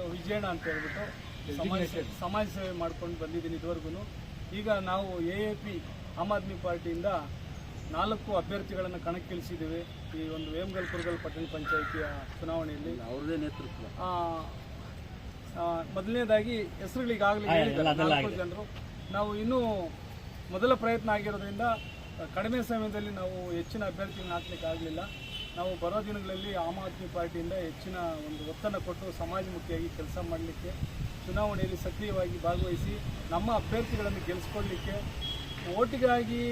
ಹೆಸರು ವಿಜಯಣ್ಣ ಅಂತ ಹೇಳ್ಬಿಟ್ಟು ಸಮಾಜ ಸಮಾಜ ಸೇವೆ ಮಾಡ್ಕೊಂಡು ಬಂದಿದ್ದೀನಿ ಇದುವರೆಗೂ ಈಗ ನಾವು A A P Aam Aadmi ಪಾರ್ಟಿಯಿಂದ ನಾಲ್ಕು ಅಭ್ಯರ್ಥಿಗಳನ್ನು ಕಣಕ್ಕಿಳಿಸಿದ್ದೀವಿ. ಈ ಒಂದು ವೇಮಗಲ್ ಕುರುಗಲ್ ಪಟ್ಟಣ ಪಂಚಾಯಿತಿಯ ಚುನಾವಣೆಯಲ್ಲಿ. ಅವ್ರದೇ ನೇತೃತ್ವ. ಮೊದಲನೇದಾಗಿ ಹೆಸರುಗಳಿಗಾಗಲೇ ನಾಲ್ಕು ಜನರು. ನಾವು ಇನ್ನೂ ಮೊದಲ ಪ್ರಯತ್ನ ಆಗಿರೋದ್ರಿಂದ ಕಡಿಮೆ ಸಮಯದಲ್ಲಿ ನಾವು ಹೆಚ್ಚಿನ ಅಭ್ಯರ್ಥಿಗಳನ್ನ ಹಾಕ್ಲಿಕ್ಕೆ ಆಗಲಿಲ್ಲ ನಾವು ಬರೋ ದಿನಗಳಲ್ಲಿ ಆಮ್ ಆದ್ಮಿ ಪಾರ್ಟಿಯಿಂದ ಹೆಚ್ಚಿನ ಒಂದು ಒತ್ತನ್ನು ಕೊಟ್ಟು ಸಮಾಜಮುಖಿಯಾಗಿ ಕೆಲಸ ಮಾಡಲಿಕ್ಕೆ, ಚುನಾವಣೆಯಲ್ಲಿ ಸಕ್ರಿಯವಾಗಿ ಭಾಗವಹಿಸಿ ನಮ್ಮ ಅಭ್ಯರ್ಥಿಗಳನ್ನು ಗೆಲ್ಲಿಸ್ಕೊಳ್ಳಿಕ್ಕೆ ಓಟಿಗಾಗಿ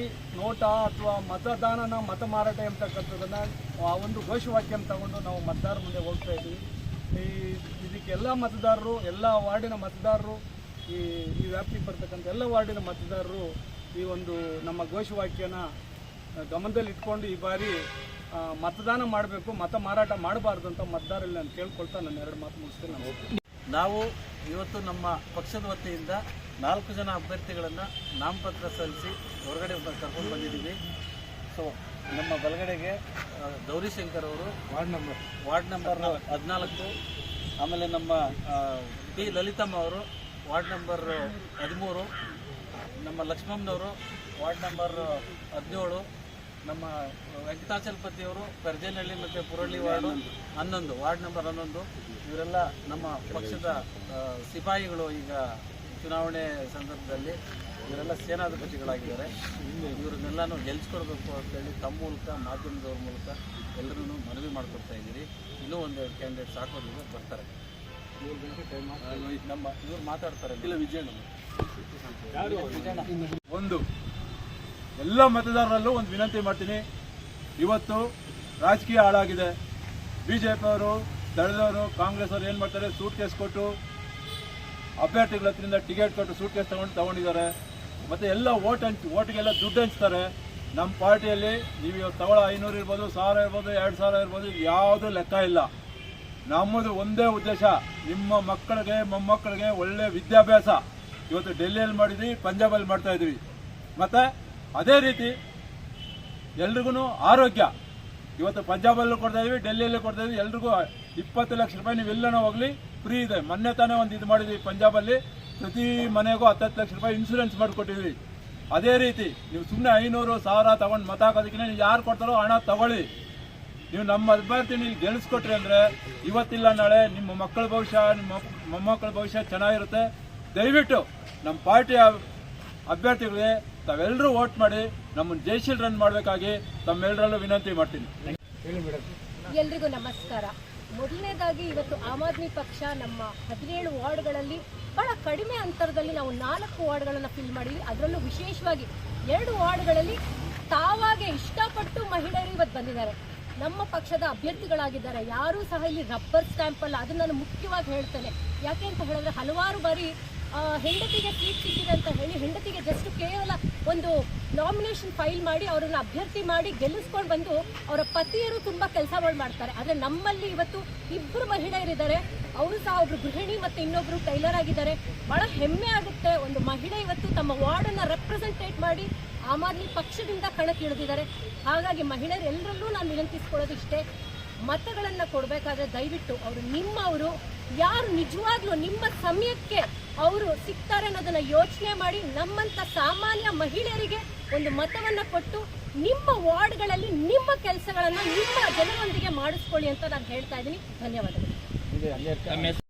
ನೋಟ ಅಥವಾ ಮತದಾನನ ಮತ ಮಾರಾಟ ಎಂಬತಕ್ಕಂಥದ್ದನ್ನು ಆ ಒಂದು ಘೋಷವಾಕ್ಯನ ತಗೊಂಡು ನಾವು ಮತದಾರರ ಮುಂದೆ ಹೋಗ್ತಾ ಇದ್ದೀವಿ. ಈ ಇದಕ್ಕೆ ಎಲ್ಲ ಮತದಾರರು, ಎಲ್ಲ ವಾರ್ಡಿನ ಮತದಾರರು, ಈ ಈ ವ್ಯಾಪ್ತಿಗೆ ಬರ್ತಕ್ಕಂಥ ಎಲ್ಲ ವಾರ್ಡಿನ ಮತದಾರರು ಈ ಒಂದು ನಮ್ಮ ಘೋಷವಾಕ್ಯನ ಗಮನದಲ್ಲಿಟ್ಕೊಂಡು ಈ ಬಾರಿ ಮತದಾನ ಮಾಡಬೇಕು ಮತ ಮಾರಾಟ ಮಾಡಬಾರ್ದು ಅಂತ ಮತದಾರಲ್ಲಿ ನಾನು ಕೇಳ್ಕೊಳ್ತಾ ನನ್ನ ಎರಡು ಮಾತು ಮುಗಿಸ್ತೇನೆ. ನಾನು ನಾವು ಇವತ್ತು ನಮ್ಮ ಪಕ್ಷದ ವತಿಯಿಂದ ನಾಲ್ಕು ಜನ ಅಭ್ಯರ್ಥಿಗಳನ್ನು ನಾಮಪತ್ರ ಸಲ್ಲಿಸಿ ಹೊರಗಡೆ ಕರ್ಕೊಂಡು ಬಂದಿದ್ದೀವಿ. ಸೊ ನಮ್ಮ ಬಲಗಡೆಗೆ ಗೌರಿಶಂಕರ್ ಅವರು ವಾರ್ಡ್ ನಂಬರ್ ವಾರ್ಡ್ ನಂಬರ್ ಹದಿನಾಲ್ಕು. ಆಮೇಲೆ ನಮ್ಮ ಪಿ ಲಲಿತಮ್ಮ ಅವರು ವಾರ್ಡ್ ನಂಬರ್ ಹದಿಮೂರು. ನಮ್ಮ ಲಕ್ಷ್ಮಮ್ಮನವರು ವಾರ್ಡ್ ನಂಬರ್ ಹದಿನೇಳು. ನಮ್ಮ ವೆಂಕಟಾಚಲಪತಿಯವರು ಪರ್ಜನಹಳ್ಳಿ ಮತ್ತು ಪುರಳ್ಳಿ ವಾರ್ಡು ಹನ್ನೊಂದು ವಾರ್ಡ್ ನಂಬರ್ ಹನ್ನೊಂದು. ಇವರೆಲ್ಲ ನಮ್ಮ ಪಕ್ಷದ ಸಿಪಾಯಿಗಳು ಈಗ ಚುನಾವಣೆ ಸಂದರ್ಭದಲ್ಲಿ ಇವರೆಲ್ಲ ಸೇನಾಧಿಪತಿಗಳಾಗಿದ್ದಾರೆ. ಇವರನ್ನೆಲ್ಲಾನು ಗೆಲ್ಸ್ಕೊಡ್ಬೇಕು ಅಂತೇಳಿ ತಮ್ಮ ಮೂಲಕ ಮಾಧ್ಯಮದವ್ರ ಮೂಲಕ ಎಲ್ಲರೂ ಮನವಿ ಮಾಡ್ಕೊಡ್ತಾ ಇದ್ದೀರಿ. ಇನ್ನೂ ಒಂದು ಕ್ಯಾಂಡಿಡೇಟ್ ಹಾಕೋದಿದೆ ಬರ್ತಾರೆ. ಇವರು ನಮ್ಮ ಇವ್ರು ಮಾತಾಡ್ತಾರೆ. ಇಲ್ಲ ವಿಜಯಣ್ಣ. ಒಂದು. ಎಲ್ಲ ಮತದಾರರಲ್ಲೂ ಒಂದು ವಿನಂತಿ ಮಾಡ್ತೀನಿ. ಇವತ್ತು ರಾಜಕೀಯ ಹಾಳಾಗಿದೆ. ಬಿ ಜೆ ಪಿಯವರು ದಳದವರು ಕಾಂಗ್ರೆಸ್ ಅವರು ಏನು ಮಾಡ್ತಾರೆ? ಸೂಟ್ ಕೇಸ್ ಕೊಟ್ಟು ಅಭ್ಯರ್ಥಿಗಳ ಹತ್ರಿಂದ ಟಿಕೆಟ್ ಕೊಟ್ಟು ಸೂಟ್ ಕೇಸ್ ತಗೊಂಡು ತಗೊಂಡಿದ್ದಾರೆ. ಮತ್ತು ಎಲ್ಲ ಓಟ್ ಹಂಚ್ ಓಟ್ಗೆಲ್ಲ ದುಡ್ಡು ಹಂಚ್ತಾರೆ. ನಮ್ಮ ಪಾರ್ಟಿಯಲ್ಲಿ ನೀವು ಇವತ್ತು ತಗೊಳ್ಳೋ ಐನೂರು ಇರ್ಬೋದು, ಸಾವಿರ ಇರ್ಬೋದು, ಎರಡು ಸಾವಿರ ಇರ್ಬೋದು ಯಾವುದೂ ಲೆಕ್ಕ ಇಲ್ಲ. ನಮ್ಮದು ಒಂದೇ ಉದ್ದೇಶ, ನಿಮ್ಮ ಮಕ್ಕಳಿಗೆ, ಮೊಮ್ಮಕ್ಕಳಿಗೆ ಒಳ್ಳೆ ವಿದ್ಯಾಭ್ಯಾಸ. ಇವತ್ತು ಡೆಲ್ಲಿಯಲ್ಲಿ ಮಾಡಿದ್ವಿ, ಪಂಜಾಬಲ್ಲಿ ಮಾಡ್ತಾ ಇದ್ವಿ. ಮತ್ತೆ ಅದೇ ರೀತಿ ಎಲ್ರಿಗೂ ಆರೋಗ್ಯ. ಇವತ್ತು ಪಂಜಾಬಲ್ಲೂ ಕೊಡ್ತಾ ಇದೀವಿ, ಡೆಲ್ಲಿಯಲ್ಲೂ ಕೊಡ್ತಾ ಇದೀವಿ, ಎಲ್ರಿಗೂ ಇಪ್ಪತ್ತು ಲಕ್ಷ ರೂಪಾಯಿ ನೀವು ಎಲ್ಲನೋ ಹೋಗಲಿ, ಫ್ರೀ ಇದೆ. ಮೊನ್ನೆ ತಾನೇ ಒಂದು ಇದು ಮಾಡಿದ್ವಿ ಪಂಜಾಬಲ್ಲಿ, ಪ್ರತಿ ಮನೆಗೂ ಹತ್ತತ್ತು ಲಕ್ಷ ರೂಪಾಯಿ ಇನ್ಶೂರೆನ್ಸ್ ಮಾಡಿಕೊಟ್ಟಿದ್ವಿ. ಅದೇ ರೀತಿ ನೀವು ಸುಮ್ಮನೆ ಐನೂರು ಸಾವಿರ ತಗೊಂಡು ಮತ ಹಾಕೋದಕ್ಕಿಂತ ನೀವು ಯಾರು ಕೊಡ್ತಾರೋ ಹಣ ತಗೊಳ್ಳಿ. ನೀವು ನಮ್ಮ ಅಭ್ಯರ್ಥಿ ನೀವು ಗೆಲ್ಲಿಸ್ಕೊಟ್ರಿ ಅಂದರೆ ಇವತ್ತಿಲ್ಲ ನಾಳೆ ನಿಮ್ಮ ಮಕ್ಕಳ ಭವಿಷ್ಯ, ನಿಮ್ಮ ಮೊಮ್ಮಕ್ಕಳ ಭವಿಷ್ಯ ಚೆನ್ನಾಗಿರುತ್ತೆ. ದಯವಿಟ್ಟು ನಮ್ಮ ಪಾರ್ಟಿಯ ಅಭ್ಯರ್ಥಿಗಳಿಗೆ ತಾವೆಲ್ಲರೂ ವೋಟ್ ಮಾಡಿ ನಮ್ಮನ್ನು ಜೈಶೀಲ್ ರನ್ ಮಾಡಬೇಕಾಗಿ ತಮ್ಮೆಲ್ಲರಲ್ಲೂ ವಿನಂತಿ ಮಾಡ್ತೀನಿ. ಎಲ್ರಿಗೂ ನಮಸ್ಕಾರ. ಮೊದಲನೇದಾಗಿ ಇವತ್ತು ಆಮ್ ಆದ್ಮಿ ಪಕ್ಷ ನಮ್ಮ ಹದಿನೇಳು ವಾರ್ಡ್ಗಳಲ್ಲಿ ಬಹಳ ಕಡಿಮೆ ಅಂತರದಲ್ಲಿ ನಾವು ನಾಲ್ಕು ವಾರ್ಡ್ಗಳನ್ನು ಫಿಲ್ ಮಾಡಿದ್ವಿ. ಅದರಲ್ಲೂ ವಿಶೇಷವಾಗಿ ಎರಡು ವಾರ್ಡ್ಗಳಲ್ಲಿ ತಾವಾಗೆ ಇಷ್ಟಪಟ್ಟು ಮಹಿಳೆಯರು ಇವತ್ತು ಬಂದಿದ್ದಾರೆ. ನಮ್ಮ ಪಕ್ಷದ ಅಭ್ಯರ್ಥಿಗಳಾಗಿದ್ದಾರೆ. ಯಾರೂ ಸಹ ಇಲ್ಲಿ ರಬ್ಬರ್ ಸ್ಟ್ಯಾಂಪ್ ಅಲ್ಲ. ಅದನ್ನು ನಾನು ಮುಖ್ಯವಾಗಿ ಹೇಳ್ತೇನೆ. ಯಾಕೆ ಅಂತ ಹೇಳಿದ್ರೆ ಹಲವಾರು ಬಾರಿ ಹೆಂಡತಿಗೆ ಸೀಟ್ ಸಿಕ್ಕಿದೆ ಅಂತ ಹೇಳಿ ಹೆಂಡತಿಗೆ ಜಸ್ಟ್ ಕೇವಲ ಒಂದು ನಾಮಿನೇಷನ್ ಫೈಲ್ ಮಾಡಿ ಅವರನ್ನು ಅಭ್ಯರ್ಥಿ ಮಾಡಿ ಗೆಲ್ಲಿಸ್ಕೊಂಡು ಬಂದು ಅವರ ಪತಿಯರು ತುಂಬ ಕೆಲಸಗಳು ಮಾಡ್ತಾರೆ. ಆದರೆ ನಮ್ಮಲ್ಲಿ ಇವತ್ತು ಇಬ್ಬರು ಮಹಿಳೆಯರಿದ್ದಾರೆ. ಅವರು ಸಹ ಒಬ್ರು ಗೃಹಿಣಿ ಮತ್ತು ಇನ್ನೊಬ್ರು ಟೈಲರ್ ಆಗಿದ್ದಾರೆ. ಬಹಳ ಹೆಮ್ಮೆ ಆಗುತ್ತೆ ಒಂದು ಮಹಿಳೆ ಇವತ್ತು ತಮ್ಮ ವಾರ್ಡನ್ನು ರೆಪ್ರೆಸೆಂಟೇಟ್ ಮಾಡಿ ಆಮ್ ಆದ್ಮಿ ಪಕ್ಷದಿಂದ ಕಣಕ್ಕಿಳಿದಿದ್ದಾರೆ ಹಾಗಾಗಿ ಮಹಿಳೆಯರೆಲ್ಲರಲ್ಲೂ ನಾನು ವಿನಂತಿಸ್ಕೊಳ್ಳೋದು ಇಷ್ಟೇ, ಮತಗಳನ್ನು ಕೊಡಬೇಕಾದ್ರೆ ದಯವಿಟ್ಟು ಅವರು ನಿಮ್ಮವರು ಯಾರು ನಿಜವಾಗ್ಲೂ ನಿಮ್ಮ ಸಮಯಕ್ಕೆ ಅವರು ಸಿಗ್ತಾರೆ ಅನ್ನೋದನ್ನ ಯೋಚನೆ ಮಾಡಿ ನಮ್ಮಂತ ಸಾಮಾನ್ಯ ಮಹಿಳೆಯರಿಗೆ ಒಂದು ಮತವನ್ನ ಕೊಟ್ಟು ನಿಮ್ಮ ವಾರ್ಡ್ಗಳಲ್ಲಿ ನಿಮ್ಮ ಕೆಲಸಗಳನ್ನ ನಿಮ್ಮ ಜನರೊಂದಿಗೆ ಮಾಡಿಸ್ಕೊಳ್ಳಿ ಅಂತ ನಾನು ಹೇಳ್ತಾ ಇದ್ದೀನಿ. ಧನ್ಯವಾದಗಳು.